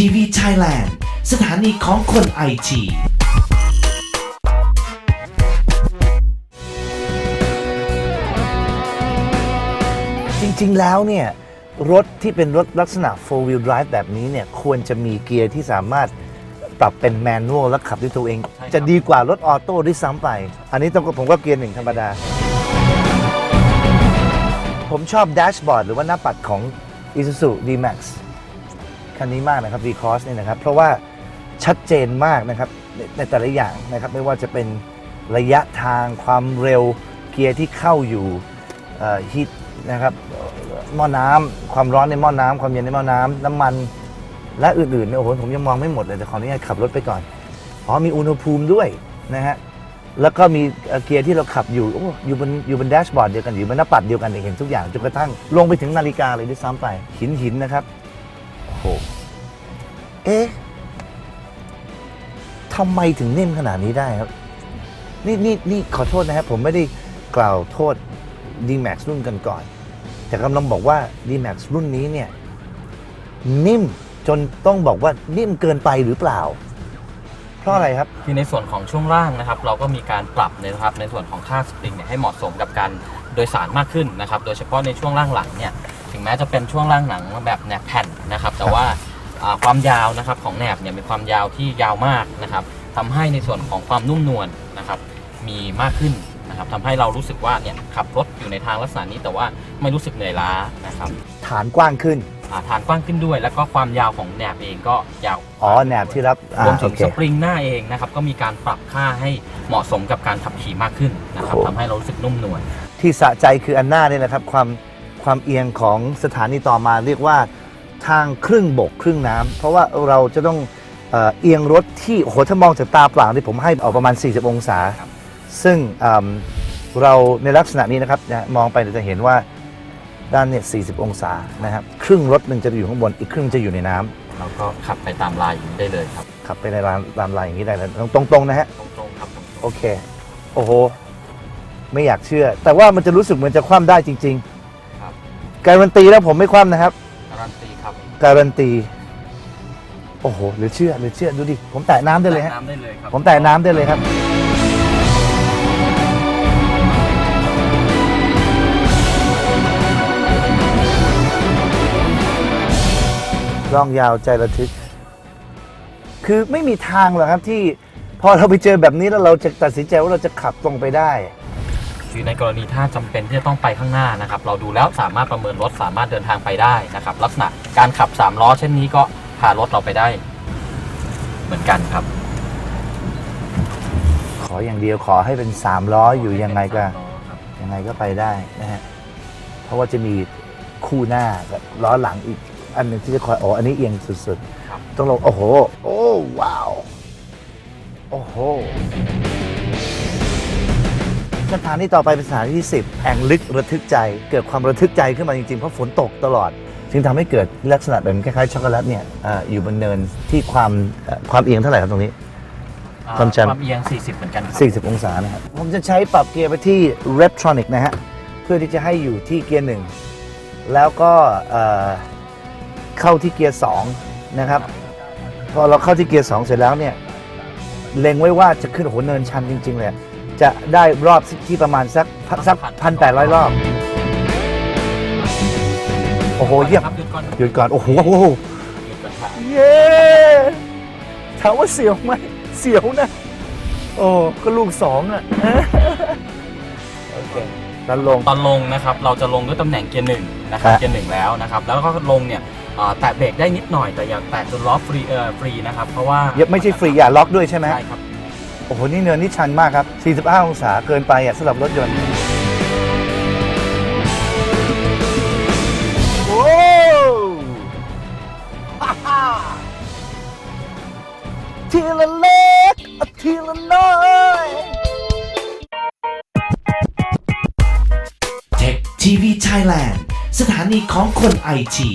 ทีวีไทยแลนด์สถานีของคนไอทีจริงๆ แล้วเนี่ย รถที่เป็นรถลักษณะ4 wheel drive แบบนี้เนี่ย ควรจะมีเกียร์ที่สามารถปรับเป็นแมนนวลและขับด้วยตัวเองใช่ครับจะดีกว่ารถออโต้ด้วยซ้ำไป อันนี้ต้องผมก็เกียร์หนึ่งธรรมดา ผมชอบแดชบอร์ดหรือว่าหน้าปัดของ Isuzu D-Max คันนี้มากนะครับ V-Cross เนี่ยนะครับ เพราะว่าชัดเจนมากนะครับในในแต่ละอย่างนะครับ ไม่ว่าจะเป็นระยะทางความเร็วเกียร์ที่เข้าอยู่ฮิตนะครับหม้อน้ำความร้อนในหม้อน้ำความเย็นในหม้อน้ำน้ำมันและอื่นๆเนี่ยโอ้โหผมยังมองไม่หมดเลยแต่ขออนุญาตขับรถไปก่อนอ๋อมีอุณหภูมิด้วยนะฮะแล้วก็มีเอ่อเกียร์ที่เราขับอยู่โอ้อยู่บนอยู่บนแดชบอร์ดเดียวกันอยู่บนหน้าปัดเดียวกันเนี่ยเห็นทุกอย่างจนกระทั่งลงไปถึงนาฬิกาเลยด้วยซ้ำไปหินหินนะครับ โอ้โหเอ๊ะทำไมถึงนิ่มขนาดนี้ได้ครับ นี่นี่นี่ขอโทษนะครับ ผมไม่ได้กล่าวโทษ D-Max รุ่นกันก่อน แต่กำลังบอกว่า D-Max รุ่นนี้เนี่ย นิ่มจนต้องบอกว่านิ่มเกินไปหรือเปล่า เพราะอะไรครับ คือในส่วนของช่วงล่างนะครับ เราก็มีการปรับนะครับในส่วนของค่าสปริงเนี่ยให้เหมาะสมกับการโดยสารมากขึ้นนะครับ โดยเฉพาะในช่วงล่างหลังเนี่ย ถึงแม้จะเป็นช่วงล่างหนังแบบแหนบแผ่นนะครับ แต่ว่าอ่าความยาวนะครับของแหนบเนี่ยมีความยาวที่ยาวมากนะครับทำให้ในส่วนของความนุ่มนวลนะครับ มีมากขึ้นนะครับทำให้เรารู้สึกว่าเนี่ยขับรถอยู่ในทางลักษณะนี้แต่ว่าไม่รู้สึกเหนื่อยล้านะครับ ฐานกว้างขึ้นอ่าฐานกว้างขึ้นด้วย แล้วก็ความยาวของแหนบเองก็ยาวอ๋อแหนบที่รับอ่ารวมถึโองเคสปริงหน้าเองนะครับก็มีการปรับค่าให้เหมาะสมกับการขับขี่มากขึ้นนะครับโอ้โหทำให้เรารู้สึกนุ่มนวลที่สะใจคืออันหน้านี่แหละครับความ ความเอียงของสถานีต่อมาเรียกว่าทางครึ่งบกครึ่งน้ำเพราะว่าเราจะต้องเอ่อเอียงรถที่โอ้โหถ้ามองจากตาเปล่าที่ผมให้ออกประมาณ 40 องศา ซึ่งเอิ่มเราในลักษณะนี้นะครับนะมองไปเราจะเห็นว่าด้านเนี่ย 40 องศานะครับครึ่งรถหนึ่งจะอยู่ข้างบนอีกครึ่งจะอยู่ในน้ำเราก็ขับไปตามลายอย่างนี้ได้เลยครับ ขับไปในรางตามลายอย่างนี้ได้แล้วตรงๆนะฮะ ตรงๆครับโอเค โอ้โห ไม่อยากเชื่อ แต่ว่ามันจะรู้สึกเหมือนจะคว่ำได้จริงครับๆ การันตีแล้วผมไม่คว่ำนะครับ การันตีครับการันตี โอ้โหหรือเชื่อหรือเชื่อดูดิ ผมแตะน้ำได้เลยฮะ น้ำได้เลยครับผมแตะน้ำได้เลยครับ ร่องยาวใจระทึก คือไม่มีทางหรอกครับที่พอเราไปเจอแบบนี้แล้วเราจะตัดสินใจว่าเราจะขับตรงไปได้ คือในกรณีถ้าจำเป็นที่จะต้องไปข้างหน้านะครับ เราดูแล้วสามารถประเมินรถสามารถเดินทางไปได้นะครับ ลักษณะการขับสามล้อ เช่นนี้ก็พารถเราไปได้ เหมือนกันครับ ขออย่างเดียวขอให้เป็น 3 ล้ออยู่ยังไงก็ยังไงก็ไปได้นะฮะเพราะว่าจะมีคู่หน้ากับล้อหลังอีกอันหนึ่งที่จะคอยอ๋ออันนี้เอียงสุดครับๆต้องลง โอ้โห โอ้ว้าว โอ้โห สถานีต่อไปเป็นสถานีที่ 10 แอ่งลึกระทึกใจ เกิดความระทึกใจขึ้นมาจริงๆ เพราะฝนตกตลอด จึงทำให้เกิดลักษณะแบบคล้ายๆช็อกโกแลตเนี่ยอาอยู่บนเนินที่ความเอ่อความเอียงเท่าไหร่ครับตรงนี้ อ่าความแชมป์ความเอียง 40 เหมือนกันครับ40 องศานะครับ ผมจะใช้ปรับเกียร์ไปที่ Reptronic นะฮะ เพื่อที่จะให้อยู่ที่เกียร์หนึ่งแล้วก็เอ่อเข้าที่เกียร์2นะครับ พอเราเข้าที่เกียร์2เสร็จแล้วเนี่ย เล็งไว้ว่าจะขึ้นโอ้โหเนินชันจริง ๆ เลย จะได้รอบที่ประมาณสักสักพันแปดร้อยรอบ โอ้โหเยี่ยมครับหยุดก่อนหยุดก่อนโอ้โหหยุดก่อนครับเย้ถามว่าเสียวไหมเสียวนะ โอ้ก็ลูกสองอะโอเคดันลงตอนลงนะครับ เราจะลงด้วยตำแหน่งเกียร์หนึ่งนะครับฮะเกียร์หนึ่งแล้วนะครับ แล้วก็ลงเนี่ยอ่าแตะเบรกได้นิดหน่อยแต่อย่าแตะจนล้อฟรีเอ่อฟรีนะครับเพราะว่าเยอะไม่ใช่ฟรีอย่าล็อกด้วยใช่ไหมใช่ครับ โอ้โห นี่เนินนี่ชันมากครับ 45 องศาเกินไปอะสำหรับรถยนต์ โอ้ฮ่าฮ่าทีละเล็กทีละน้อย Tech TV Thailand สถานีของคนไอที